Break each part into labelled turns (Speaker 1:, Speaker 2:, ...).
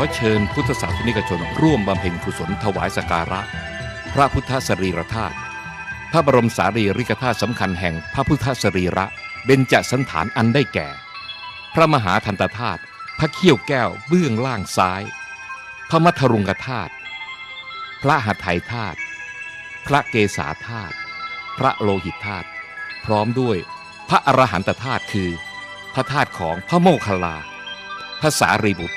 Speaker 1: อเชิญพุทธศาสนิกชนร่วมบำเพ็ญกุศลถวายสการะ พระพุทธสรีรธาตุพระบรมสารีริกธาตุสำคัญแห่งพระพุทธสรีระเบญจสันฐานอันได้แก่ พระมหาทันตธาตุพระเขี้ยวแก้วเบื้องล่างซ้าย พระมัทรุงกธาตุพระหัตถยธาตุพระเกศาธาตุพระโลหิตธาตุพร้อมด้วยพระอรหันตธาตุคือ พระธาตุของพระโมคคัลลา พระสารีบุตร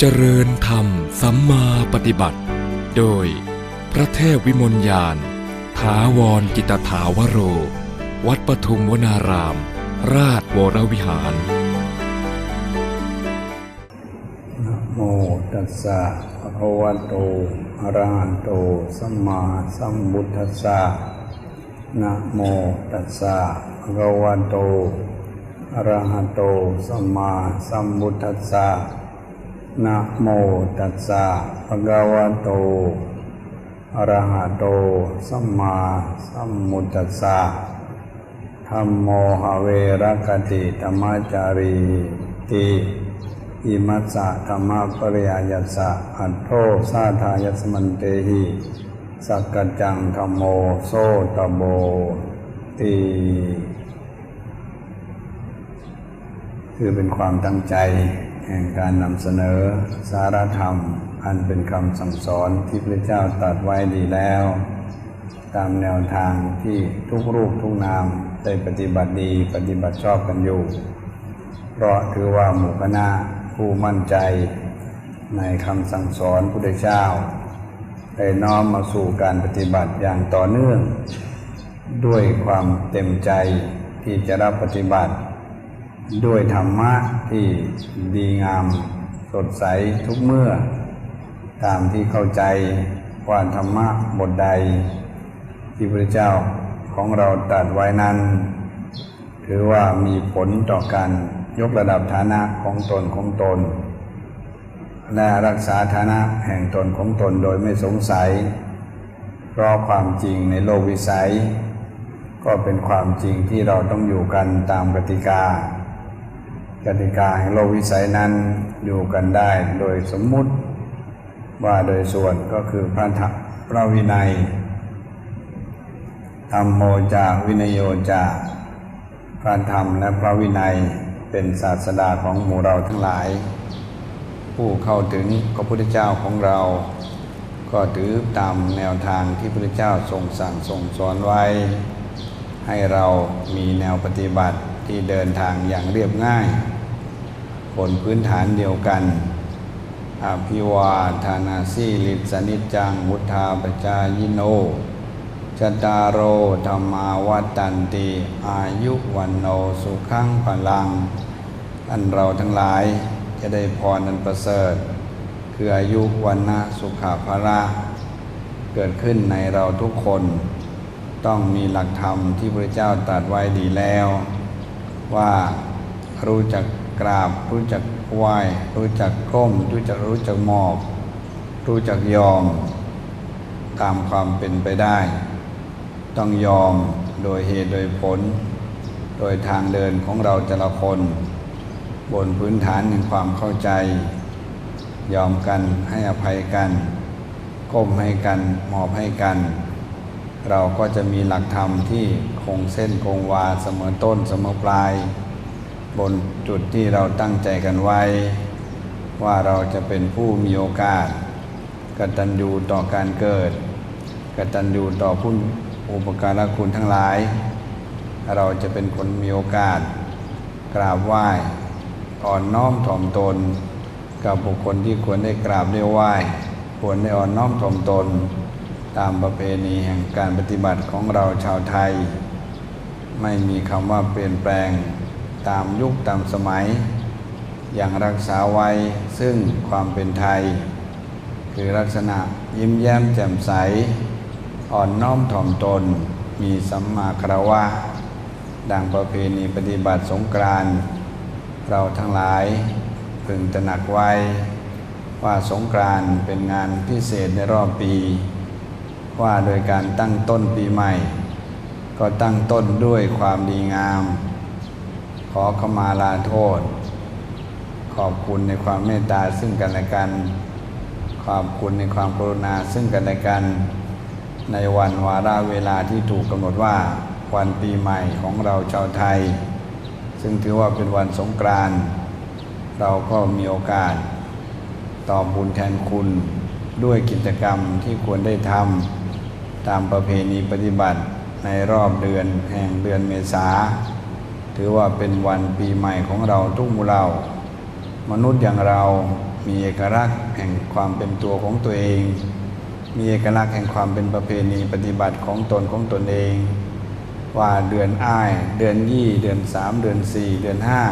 Speaker 2: เจริญธรรมสัมมาปฏิบัติ โดย พระเทพวิมลยานถาวรกิตถาวโร วัดปทุมวนาราม ราชวรวิหาร
Speaker 3: นะโมตัสสะภะคะวะโตอะระหะโตสัมมาสัมพุทธัสสะนะโมตัสสะภะคะวะโตอะระหะโตสัมมาสัมพุทธัสสะ นะโมตัสสะภะคะวะโต อะระหะโต สัมมาสัมพุทธัสสะธัมโมหเวระกติธรรมจารีติอิมัสสะธรรมะปริยายัสสะอัตโทสาทายัสมันเตหิสักกจจังธรรมโมโซตโบตีคือเป็นความตั้งใจ แห่งการนำเสนอสารธรรม อันเป็นคำสั่งสอนที่พระเจ้าตรัสไว้ดีแล้ว ตามแนวทางที่ทุกรูปทุกนามได้ปฏิบัติดีปฏิบัติชอบกันอยู่ เพราะถือว่าหมู่คณะผู้มั่นใจในคำสั่งสอนพุทธเจ้าได้น้อมมาสู่การปฏิบัติอย่างต่อเนื่อง ด้วยความเต็มใจที่จะรับปฏิบัติ ด้วยธรรมะที่ดีงามสดใสทุกเมื่อ ตามที่เข้าใจว่าธรรมะบทใด ที่พระเจ้าของเราตรัสไว้นั้น ถือว่ามีผลต่อการยกระดับฐานะของตนของตน และรักษาฐานะแห่งตนของตนโดยไม่สงสัย เพราะความจริงในโลกวิสัย ก็เป็นความจริงที่เราต้องอยู่กันตามกติกา กติกาแห่งโลกวิสัยนั้นอยู่กันได้โดยสมมุติว่าโดยส่วนก็คือพระธรรมพระวินัยธรรมโมจาวินโยจาพระธรรมและพระวินัยเป็นศาสดาของหมู่เราทั้งหลาย ผู้เข้าถึงพระพุทธเจ้าของเรา ก็ถือตามแนวทางที่พระพุทธเจ้าทรงสั่งทรงสอนไว้ ให้เรามีแนวปฏิบัติที่เดินทางอย่างเรียบง่าย บนพื้นฐานเดียวกัน อภิวาทานาสีลิสนิจจังวุธาปจายโนจตารโรธรรมาวัตันติ อายุวันโนสุขังพลัง อันเราทั้งหลายจะได้พรอันประเสริฐ คืออายุวันนะสุขาภาระ เกิดขึ้นในเราทุกคน ต้องมีหลักธรรมที่พระเจ้าตรัสไว้ดีแล้ว ว่ารู้จัก กราบ รู้จักไหวรู้จักก้ม รู้จักรู้จักหมอบ รู้จักยอม ตามความเป็นไปได้ ต้องยอมโดยเหตุโดยผล โดยทางเดินของเราแต่ละคน บนพื้นฐานแห่งความเข้าใจ ยอมกันให้อภัยกัน ก้มให้กันมอบให้กัน เราก็จะมีหลักธรรมที่คงเส้นคงวาเสมอต้นเสมอปลาย บนจุดที่เราตั้งใจกันไว้ ว่าเราจะเป็นผู้มีโอกาสกตัญญูต่อการเกิดกตัญญูต่อผู้อุปการะคุณทั้งหลาย เราจะเป็นคนมีโอกาส กราบไหว้อ่อนน้อมถ่อมตน กับบุคคลที่ควรได้กราบได้ไหว้ควรได้อ่อนน้อมถ่อมตน ตามประเพณีแห่งการปฏิบัติของเราชาวไทย ไม่มีคำว่าเปลี่ยนแปลง ตามยุคตามสมัย อย่างรักษาไว้ซึ่งความเป็นไทย คือลักษณะยิ้มแย้มแจ่มใส อ่อนน้อมถ่อมตน มีสัมมาคารวะดังประเพณีปฏิบัติสงกรานเราทั้งหลายพึงตระหนักไว้ ว่าสงกรานเป็นงานพิเศษในรอบปี ว่าโดยการตั้งต้นปีใหม่ ก็ตั้งต้นด้วยความดีงาม อขมาลาโทษ ขอบคุณในความเมตตาซึ่งกันและกัน ขอบคุณในความกรุณาซึ่งกันและกัน ในวันวาระเวลาที่ถูกกำหนดว่าวันปีใหม่ของเราชาวไทย ซึ่งถือว่าเป็นวันสงกรานต์เราก็มีโอกาส ตอบบุญแทนคุณด้วยกิจกรรมที่ควรได้ทำตามประเพณีปฏิบัติในรอบเดือนแห่งเดือนเมษา ถือว่าเป็นวันปีใหม่ของเราทุกหมู่เรา มนุษย์อย่างเรามีเอกลักษณ์แห่งความเป็นตัวของตัวเอง มีเอกลักษณ์แห่งความเป็นประเพณีปฏิบัติของตนของตนเอง ว่าเดือนอ้าย เดือนยี่เดือนสามเดือนสี่เดือนห้า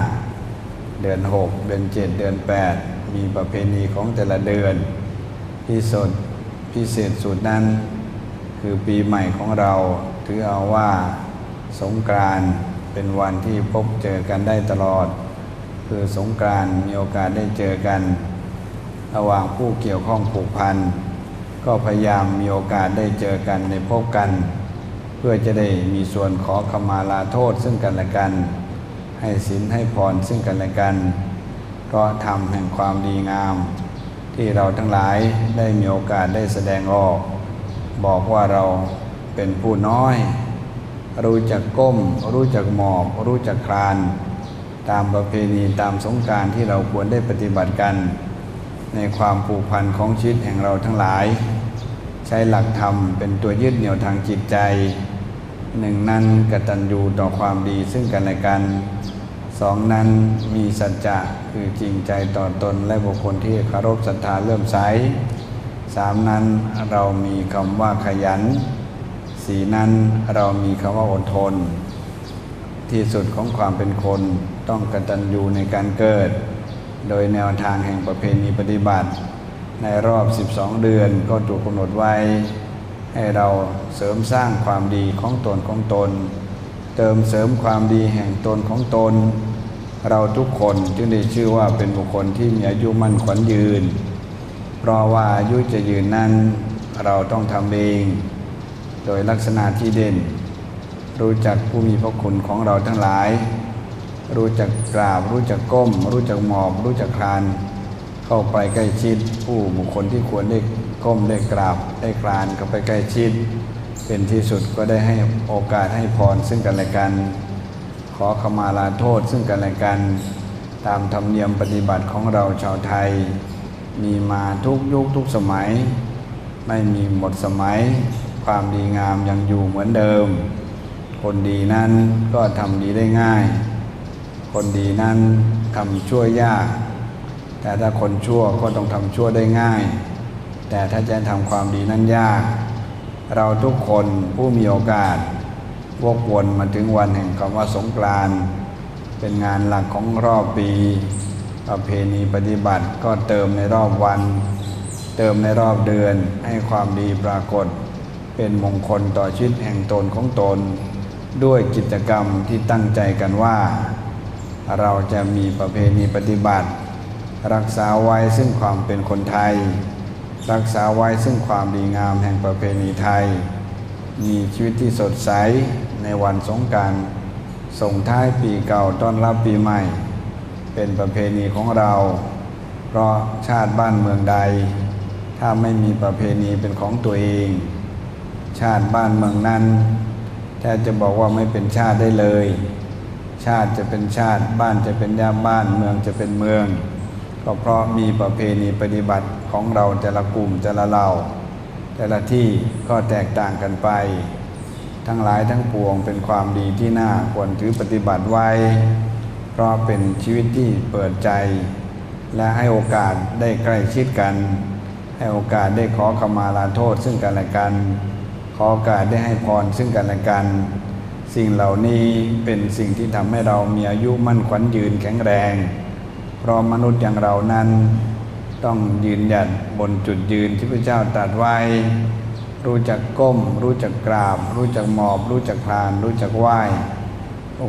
Speaker 3: เดือนหกเดือนเจ็ดเดือนแปดมีประเพณีของแต่ละเดือนที่สุดพิเศษสุดนั้น คือปีใหม่ของเราถือเอาว่าสงกรานต์ เป็นวันที่พบเจอกันได้ตลอด คือสงกรานมีโอกาสได้เจอกัน ระหว่างผู้เกี่ยวข้องผูกพัน ก็พยายามมีโอกาสได้เจอกันในพบกัน เพื่อจะได้มีส่วนขอขมาลาโทษซึ่งกันและกัน ให้ศีลให้พรซึ่งกันและกันก็ทำแห่งความดีงาม ที่เราทั้งหลายได้มีโอกาสได้แสดงออก บอกว่าเราเป็นผู้น้อย รู้จักก้ม รู้จักหมอบ รู้จักคลาน ตามประเพณีตามสงการที่เราควรได้ปฏิบัติกัน ในความผูกพันของชีวิตแห่งเราทั้งหลาย ใช้หลักธรรมเป็นตัวยึดเหนี่ยวทางจิตใจหนึ่งนั้นกตัญญูต่อความดีซึ่งกันและกันสองนั้นมีสัจจะคือจริงใจต่อตนและบุคคลที่เคารพศรัทธาเลื่อมใสสามนั้นเรามีคำว่าขยัน สี่นั้นเรามีคำว่าอดทน ที่สุดของความเป็นคนต้องกตัญญูในการเกิด โดยแนวทางแห่งประเพณีปฏิบัติ ในรอบ 12 เดือนก็ถูกกำหนดไว้ ให้เราเสริมสร้างความดีของตนของตน เติมเสริมความดีแห่งตนของตน เราทุกคนจึงได้ชื่อว่าเป็นบุคคลที่มีอายุมั่นขวัญยืน เพราะว่าอายุจะยืนนั้นเราต้องทำเอง โดยลักษณะที่เด่น รู้จักผู้มีพระคุณของเราทั้งหลาย รู้จักกราบ รู้จักก้ม รู้จักหมอบ รู้จักคลาน เข้าไปใกล้ชิด ผู้บุคคลที่ควรได้ก้มได้กราบได้คลานเข้าไปใกล้ชิด เป็นที่สุดก็ได้ให้โอกาสให้พรซึ่งกันและกัน ขอขมาลาโทษซึ่งกันและกัน ตามธรรมเนียมปฏิบัติของเราชาวไทย มีมาทุกยุคทุกสมัย ไม่มีหมดสมัย ความดีงามยังอยู่เหมือนเดิม คนดีนั้นก็ทำดีได้ง่าย คนดีนั้นทำชั่วยาก แต่ถ้าคนชั่วก็ต้องทำชั่วได้ง่าย แต่ถ้าจะทำความดีนั้นยาก เราทุกคนผู้มีโอกาสวกวนมาถึงวันแห่งคำว่าสงกรานต์เป็นงานหลักของรอบปี ประเพณีปฏิบัติก็เติมในรอบวัน เติมในรอบเดือนให้ความดีปรากฏ เป็นมงคลต่อชีวิตแห่งตนของตน ด้วยกิจกรรมที่ตั้งใจกันว่า เราจะมีประเพณีปฏิบัติ รักษาไว้ซึ่งความเป็นคนไทย รักษาไว้ซึ่งความดีงามแห่งประเพณีไทย มีชีวิตที่สดใสในวันสงกรารส่งท้ายปีเก่าต้อนรับปีใหม่ เป็นประเพณีของเรา เพราะชาติบ้านเมืองใด ถ้าไม่มีประเพณีเป็นของตัวเอง ชาติบ้านเมืองนั้นแทบจะบอกว่าไม่เป็นชาติได้เลย ชาติจะเป็นชาติบ้านจะเป็นย่าบ้านเมืองจะเป็นเมือง ก็เพราะมีประเพณีปฏิบัติของเราแต่ละกลุ่มแต่ละเหล่าแต่ละที่ก็แตกต่างกันไป ทั้งหลายทั้งปวงเป็นความดีที่น่าควรถือปฏิบัติไว้ เพราะเป็นชีวิตที่เปิดใจ และให้โอกาสได้ใกล้ชิดกัน ให้โอกาสได้ขอขมาลาโทษซึ่งกันและกัน ขอโอกาสได้ให้พรซึ่งกันและกันสิ่งเหล่านี้เป็นสิ่งที่ทำให้เรามีอายุมั่นขวัญยืนแข็งแรง เพราะมนุษย์อย่างเรานั้น ต้องยืนหยัดบนจุดยืนที่พระเจ้าตรัสไว้ รู้จักก้ม รู้จักกราบ รู้จักหมอบ รู้จักคลาน รู้จักไหว้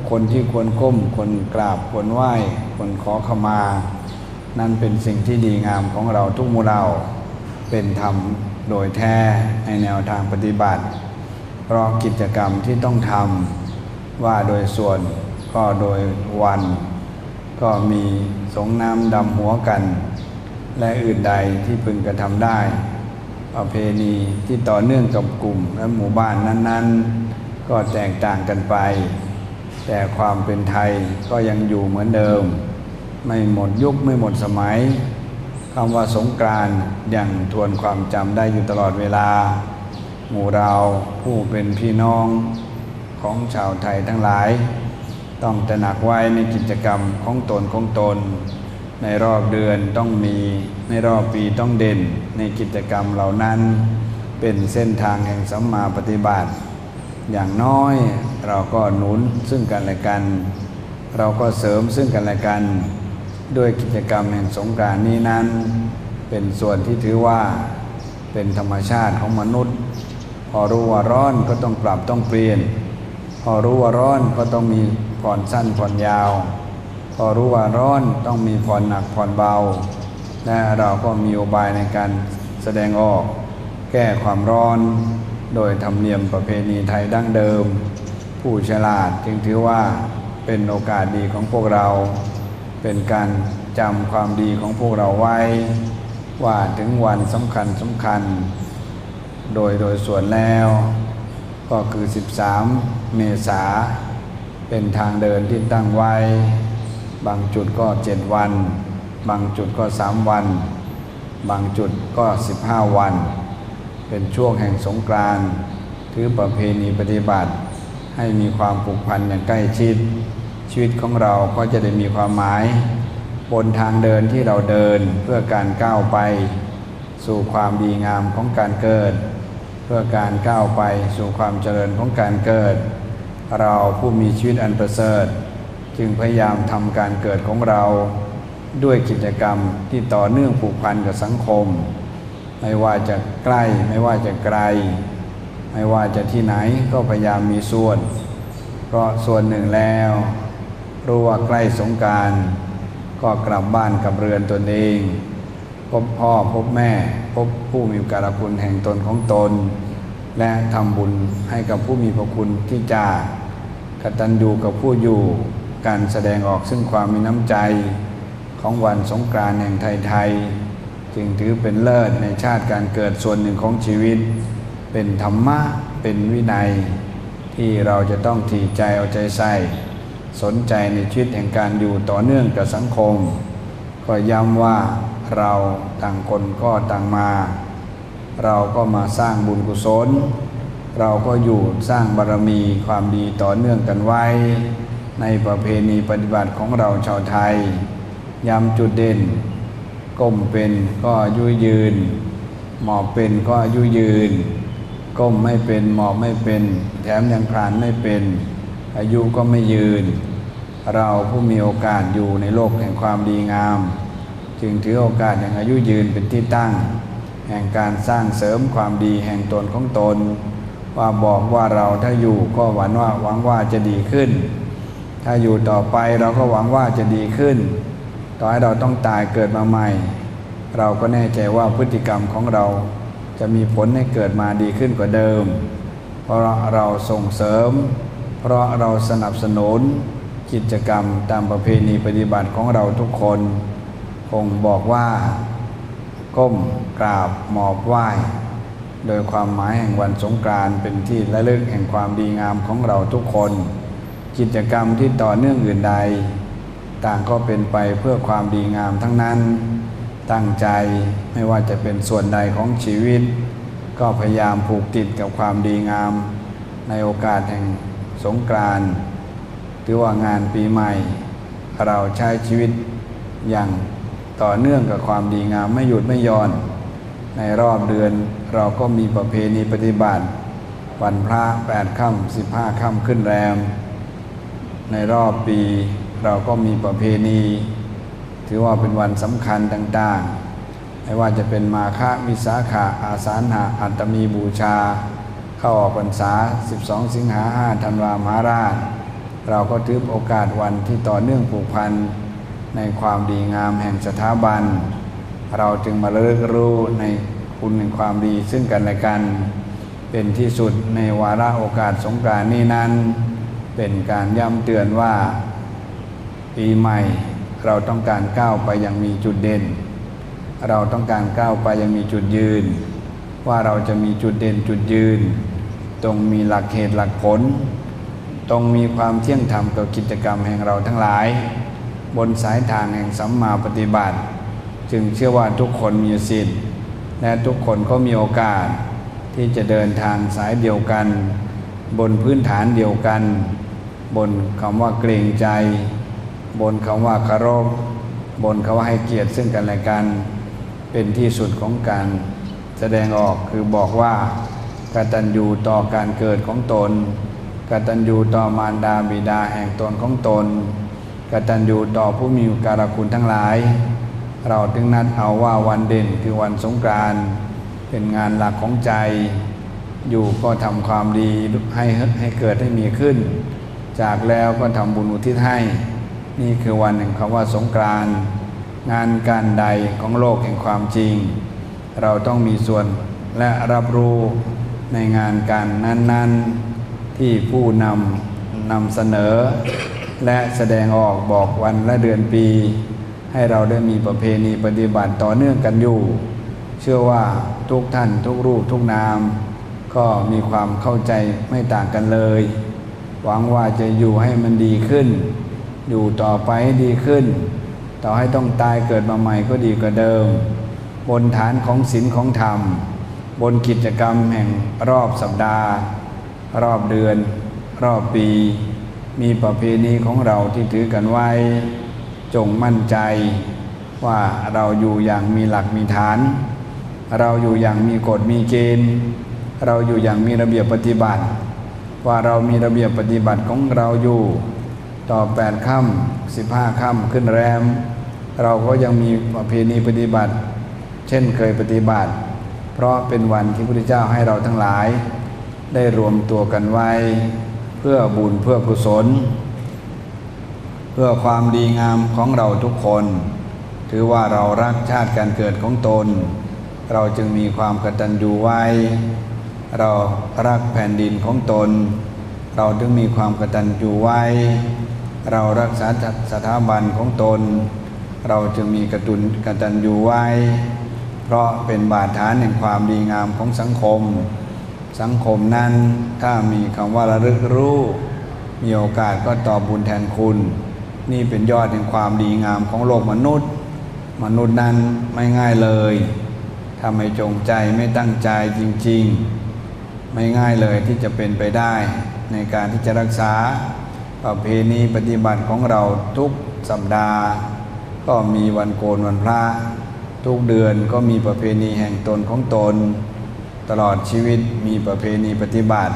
Speaker 3: คนที่ควรก้มควรกราบควรไหว้ควรขอขมา นั่นเป็นสิ่งที่ดีงามของเราทุกมู่เรา เป็นธรรมโดยแท้ในแนวทางปฏิบัติ เพราะกิจกรรมที่ต้องทำว่าโดยส่วนก็โดยวัน ก็มีสงน้ำดำหัวกัน และอื่นใดที่พึงกระทำได้ ประเพณีที่ต่อเนื่องกับกลุ่มและหมู่บ้านนั้น ๆ ก็แตกต่างกันไป แต่ความเป็นไทยก็ยังอยู่เหมือนเดิม ไม่หมดยุคไม่หมดสมัย คำว่าสงกรานต์ยังทวนความจำได้อยู่ตลอดเวลา หมู่เราผู้เป็นพี่น้องของชาวไทยทั้งหลาย ต้องตระหนักไว้ในกิจกรรมของตนของตน ในรอบเดือนต้องมีในรอบปีต้องเด่นในกิจกรรมเหล่านั้น เป็นเส้นทางแห่งสัมมาปฏิบัติ อย่างน้อยเราก็หนุนซึ่งกันและกัน เราก็เสริมซึ่งกันและกัน ด้วยกิจกรรมแห่งสงกรานนี้นั้น เป็นส่วนที่ถือว่าเป็นธรรมชาติของมนุษย์ พอรู้ว่าร้อนก็ต้องปรับต้องเปลี่ยน พอรู้ว่าร้อนก็ต้องมีผ่อนสั้นผ่อนยาว พอรู้ว่าร้อนต้องมีผ่อนหนักผ่อนเบา และเราก็มีอุบายในการแสดงออก แก้ความร้อน โดยธรรมเนียมประเพณีไทยดั้งเดิม ผู้ฉลาดจึงถือว่าเป็นโอกาสดีของพวกเรา เป็นการจำความดีของพวกเราไว้ ว่าถึงวันสำคัญสำคัญ โดยโดยส่วนแล้ว ก็คือ 13 เมษาเป็นทางเดินที่ตั้งไว้ บางจุดก็ 7 วัน บางจุดก็ 3 วัน บางจุดก็ 15 วัน เป็นช่วงแห่งสงกรานต์ถือประเพณีปฏิบัติให้มีความผูกพันอย่างใกล้ชิด ชีวิตของเราก็จะได้มีความหมาย บนทางเดินที่เราเดินเพื่อการก้าวไป สู่ความดีงามของการเกิด เพื่อการก้าวไปสู่ความเจริญของการเกิด เราผู้มีชีวิตอันประเสริฐ จึงพยายามทำการเกิดของเรา ด้วยกิจกรรมที่ต่อเนื่องผูกพันกับสังคม ไม่ว่าจะใกล้ไม่ว่าจะไกล ไม่ว่าจะที่ไหนก็พยายามมีส่วน เพราะส่วนหนึ่งแล้ว รู้ว่าใกล้สงการ ก็กลับบ้านกับเรือนตนเอง พบพ่อพบแม่ พบผู้มีการคุณแห่งตนของตน และทำบุญให้กับผู้มีพระคุณที่จากกตัญญูกับผู้อยู่การแสดงออกซึ่งความมีน้ำใจของวันสงกรานต์แห่งไทยๆจึงถือเป็นเลิศในชาติการเกิดส่วนหนึ่งของชีวิต เป็นธรรมะเป็นวินัย ที่เราจะต้องทีใจเอาใจใส่ สนใจในชีวิตแห่งการอยู่ต่อเนื่องกับสังคม ก็ย้ำว่าเราต่างคนก็ต่างมา เราก็มาสร้างบุญกุศล เราก็อยู่สร้างบารมีความดีต่อเนื่องกันไว้ ในประเพณีปฏิบัติของเราชาวไทย ย้ำจุดเด่น ก้มเป็นก็ยุยืน หมอบเป็นก็ยุยืน ก้มไม่เป็นหมอบไม่เป็น แถมยังคลานไม่เป็น อายุก็ไม่ยืน เราผู้มีโอกาสอยู่ในโลกแห่งความดีงาม จึงถือโอกาสแห่งอายุยืนเป็นที่ตั้ง แห่งการสร้างเสริมความดีแห่งตนของตน ว่าบอกว่าเราถ้าอยู่ก็หวังว่าหวังว่าจะดีขึ้น ถ้าอยู่ต่อไปเราก็หวังว่าจะดีขึ้น ต่อให้เราต้องตายเกิดมาใหม่ เราก็แน่ใจว่าพฤติกรรมของเราจะมีผลให้เกิดมาดีขึ้นกว่าเดิม เพราะเราส่งเสริม เพราะเราสนับสนุนกิจกรรมตามประเพณีปฏิบัติของเราทุกคน คงบอกว่า ก้มกราบหมอบไหว้ โดยความหมายแห่งวันสงกรานต์เป็นที่ระลึกแห่งความดีงามของเราทุกคน กิจกรรมที่ต่อเนื่องอื่นใด ต่างก็เป็นไปเพื่อความดีงามทั้งนั้น ตั้งใจไม่ว่าจะเป็นส่วนใดของชีวิต ก็พยายามผูกติดกับความดีงาม ในโอกาสแห่ง สงกรานต์หรือว่างานปีใหม่ เราใช้ชีวิตอย่างต่อเนื่องกับความดีงามไม่หยุดไม่หย่อน ในรอบเดือนเราก็มีประเพณีปฏิบัติ วันพระแปดค่ำสิบห้าค่ำขึ้นแรม ในรอบปีเราก็มีประเพณี ถือว่าเป็นวันสำคัญต่างๆ ไม่ว่าจะเป็นมาฆมิสาขาอาสาหะอัตมีบูชา เข้าออกพรรษา 12 สิงหา5ธันวามหาราช เราก็ถือโอกาสวันที่ต่อเนื่องผูกพันในความดีงามแห่งสถาบัน เราจึงมาเลิกรู้ในคุณแห่งความดีซึ่งกันและกัน เป็นที่สุดในวาระโอกาสสงกรานนี้นั้น เป็นการย้ำเตือนว่า ปีใหม่เราต้องการก้าวไปอยังมีจุดเด่น เราต้องการก้าวไปอยังมีจุดยืน ว่าเราจะมีจุดเด่นจุดยืน ตรงมีหลักเหตุหลักผล ตรงมีความเที่ยงธรรมกับกิจกรรมแห่งเราทั้งหลาย บนสายทางแห่งสัมมาปฏิบัติ จึงเชื่อว่าทุกคนมีสิทธิ์และทุกคนก็มีโอกาส ที่จะเดินทางสายเดียวกัน บนพื้นฐานเดียวกัน บนคำว่าเกรงใจ บนคำว่าคารพบนคำว่าให้เกียรติซึ่งกันและกัน เป็นที่สุดของการ แสดงออกคือบอกว่ากตัญญูต่อการเกิดของตนกตัญญูต่อมารดาบิดาแห่งตนของตนกตัญญูต่อผู้มีอุการะคุณทั้งหลาย เราถึงนัดเอาว่าวันเด่นคือวันสงกรานต์เป็นงานหลักของใจ อยู่ก็ทำความดีให้ให้เกิดให้มีขึ้น จากแล้วก็ทำบุญอุทิศให้ นี่คือวันแห่งคำว่าสงกรานต์งานการใดของโลกแห่งความจริง เราต้องมีส่วนและรับรู้ในงานการนั้น ๆ ที่ผู้นำนำเสนอ และแสดงออกบอกวันและเดือนปี ให้เราได้มีประเพณีปฏิบัติต่อเนื่องกันอยู่ เชื่อว่าทุกท่านทุกรูปทุกนาม ก็มีความเข้าใจไม่ต่างกันเลย หวังว่าจะอยู่ให้มันดีขึ้น อยู่ต่อไปให้ดีขึ้น ต่อให้ต้องตายเกิดมาใหม่ก็ดีกว่าเดิม บนฐานของศีลของธรรม บนกิจกรรมแห่งรอบสัปดาห์ รอบเดือน รอบปี มีประเพณีของเราที่ถือกันไว้ จงมั่นใจ ว่าเราอยู่อย่างมีหลักมีฐาน เราอยู่อย่างมีกฎมีเกณฑ์ เราอยู่อย่างมีระเบียบปฏิบัติ ว่าเรามีระเบียบปฏิบัติของเราอยู่ ต่อแปดค่ำสิบห้าค่ำขึ้นแรม เราก็ยังมีประเพณีปฏิบัติ เช่นเคยปฏิบัติ เพราะเป็นวันที่พระพุทธเจ้าให้เราทั้งหลาย ได้รวมตัวกันไว้ เพื่อบุญเพื่อกุศล เพื่อความดีงามของเราทุกคน ถือว่าเรารักชาติการเกิดของตน เราจึงมีความกตัญญูไว้ เรารักแผ่นดินของตน เราจึงมีความกตัญญูไว้ เรารักษาสถาบันของตน เราจึงมีกตุนกตัญญูไว้ เพราะเป็นบาดฐานแห่งความดีงามของสังคม สังคมนั้นถ้ามีคำว่าระลึกรู้ มีโอกาสก็ตอบบุญแทนคุณ นี่เป็นยอดแห่งความดีงามของโลกมนุษย์ มนุษย์นั้นไม่ง่ายเลยถ้าไม่จงใจไม่ตั้งใจจริง ๆ ไม่ง่ายเลยที่จะเป็นไปได้ในการที่จะรักษาประเพณีปฏิบัติของเราทุกสัปดาห์ ก็มีวันโกนวันพระ ทุกเดือนก็มีประเพณีแห่งตนของตน ตลอดชีวิตมีประเพณีปฏิบัติ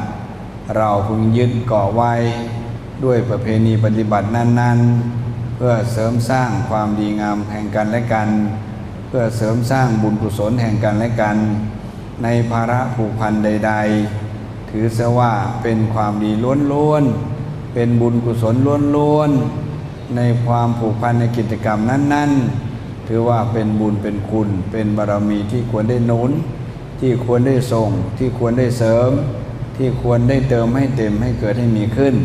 Speaker 3: เราพึงยึดเกาะไว้ ด้วยประเพณีปฏิบัตินั้นๆ เพื่อเสริมสร้างความดีงามแห่งกันและกัน เพื่อเสริมสร้างบุญกุศลแห่งกันและกัน ในภาระผูกพันใด ๆ ถือซะว่าเป็นความดีล้วนๆเป็นบุญกุศลล้วนๆในความผูกพันในกิจกรรมนั้น ๆ ถือว่าเป็นบุญเป็นคุณ เป็นบารมีที่ควรได้หนุน ที่ควรได้ส่ง ที่ควรได้เสริม ที่ควรได้เติมให้เต็มให้เกิดให้มีขึ้น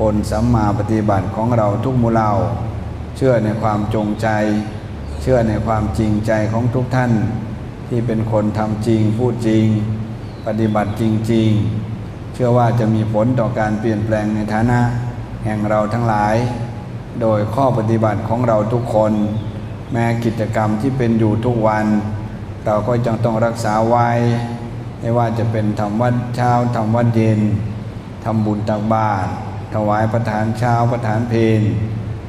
Speaker 3: บนสัมมาปฏิบัติของเราทุกมูเหล่าเชื่อในความจงใจ เชื่อในความจริงใจของทุกท่าน ที่เป็นคนทำจริงพูดจริง ปฏิบัติจริง ๆ เชื่อว่าจะมีผลต่อการเปลี่ยนแปลงในฐานะ แห่งเราทั้งหลาย โดยข้อปฏิบัติของเราทุกคน แม้กิจกรรมที่เป็นอยู่ทุกวัน เราก็ยังต้องรักษาไว้ไม่ว่าจะเป็นทำวัดเช้าทำวัดเย็นทำบุญตักบาตรถวายประทานเช้าประทานเพล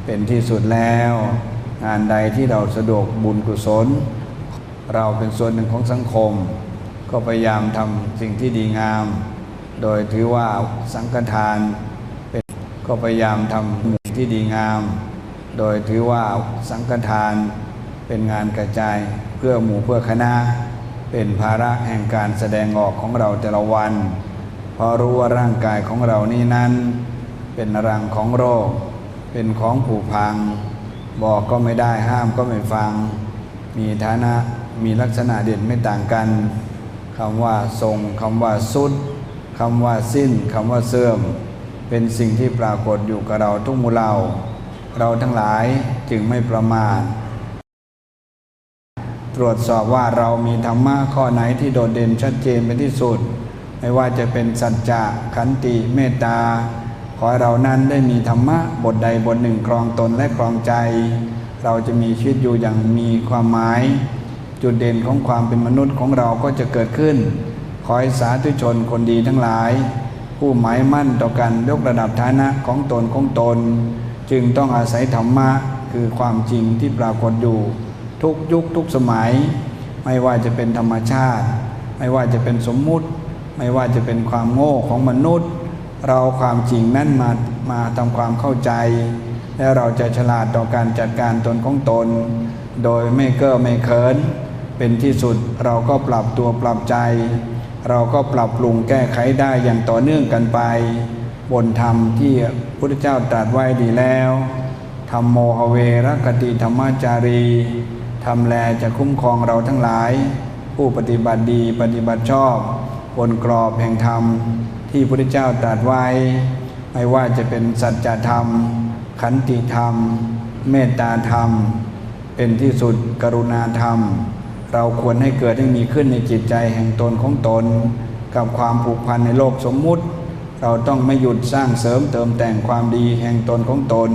Speaker 3: เป็นที่สุดแล้ว งานใดที่เราสะดวกบุญกุศล เราเป็นส่วนหนึ่งของสังคม ก็พยายามทำสิ่งที่ดีงาม โดยถือว่าสังฆทานเป็นก็พยายามทำสิ่งที่ดีงาม โดยถือว่าสังฆทานเป็นงานกระจายเพื่อหมู่เพื่อคณะ เป็นภาระแห่งการแสดงออกของเราแต่ละวัน เพราะรู้ว่าร่างกายของเรานี่นั้น เป็นรังของโรค เป็นของผุพัง บอกก็ไม่ได้ห้ามก็ไม่ฟัง มีฐานะมีลักษณะเด่นไม่ต่างกันคำว่าทรงคำว่าสุดคำว่าสิ้นคำว่าเสื่อม เป็นสิ่งที่ปรากฏอยู่กับเราทุกหมู่เหล่า เราทั้งหลายจึงไม่ประมาทตรวจสอบว่าเรามีธรรมะข้อไหนที่โดดเด่นชัดเจนเป็นที่สุด ไม่ว่าจะเป็นสัจจะขันติเมตตา ขอให้เรานั้นได้มีธรรมะบทใดบทหนึ่งครองตนและครองใจ เราจะมีชีวิตอยู่อย่างมีความหมาย จุดเด่นของความเป็นมนุษย์ของเราก็จะเกิดขึ้น ขอให้สาธุชนคนดีทั้งหลาย ผู้หมายมั่นต่อกันยกระดับฐานะของตนของตน จึงต้องอาศัยธรรมะคือความจริงที่ปรากฏอยู่ทุกยุคทุกสมัย ไม่ว่าจะเป็นธรรมชาติ ไม่ว่าจะเป็นสมมุติ ไม่ว่าจะเป็นความโง่ของมนุษย์ เราความจริงนั้นมามาทำความเข้าใจ และเราจะฉลาดต่อการจัดการตนของตน โดยไม่เก้อไม่เขิน เป็นที่สุดเราก็ปรับตัวปรับใจ เราก็ปรับปรุงแก้ไขได้อย่างต่อเนื่องกันไป บนธรรมที่พระพุทธเจ้าตรัสไว้ดีแล้วธรรมโมหเวรคติธรรมจารีทำแลจะคุ้มครองเราทั้งหลาย ผู้ปฏิบัติดีปฏิบัติชอบบนกรอบแห่งธรรมที่พระพุทธเจ้าตรัสไว้ ไม่ว่าจะเป็นสัจธรรม ขันติธรรม เมตตาธรรม เป็นที่สุดกรุณาธรรม เราควรให้เกิดให้มีขึ้นในจิตใจแห่งตนของตน กับความผูกพันในโลกสมมุติ เราต้องไม่หยุดสร้างเสริมเติมแต่งความดีแห่งตนของตน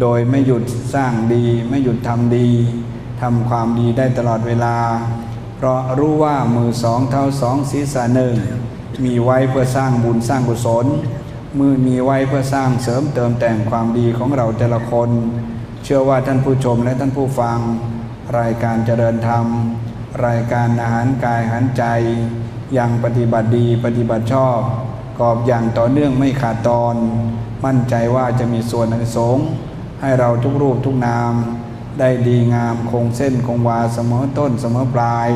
Speaker 3: โดยไม่หยุดสร้างดี ไม่หยุดทำดีทำความดีได้ตลอดเวลา เพราะรู้ว่ามือสองเท้าสองศีรษะหนึ่งมีไว้เพื่อสร้างบุญสร้างกุศล มือมีไว้เพื่อสร้างเสริมเติมแต่งความดีของเราแต่ละคน เชื่อว่าท่านผู้ชมและท่านผู้ฟัง รายการเจริญธรรม รายการอาหารกายอาหารใจ ยังปฏิบัติดีปฏิบัติชอบ อบอย่างต่อเนื่องไม่ขาดตอน มั่นใจว่าจะมีส่วนอันสงส์ให้เราทุกรูปทุกนาม ได้ดีงามคงเส้นคงวาเสมอต้นเสมอปลาย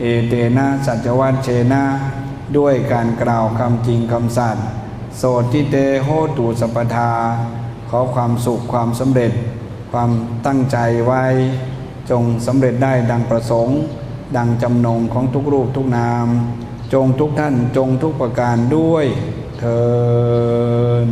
Speaker 3: เอเตนะสัจวัตเชนะ ด้วยการกล่าวคำจริงคำสัตย์โสติเตโหตุสัพทา ขอความสุขความสำเร็จ ความตั้งใจไว้ จงสำเร็จได้ดังประสงค์ ดังจำนงของทุกรูปทุกนาม จงทุกท่านจงทุกประการด้วยเทอ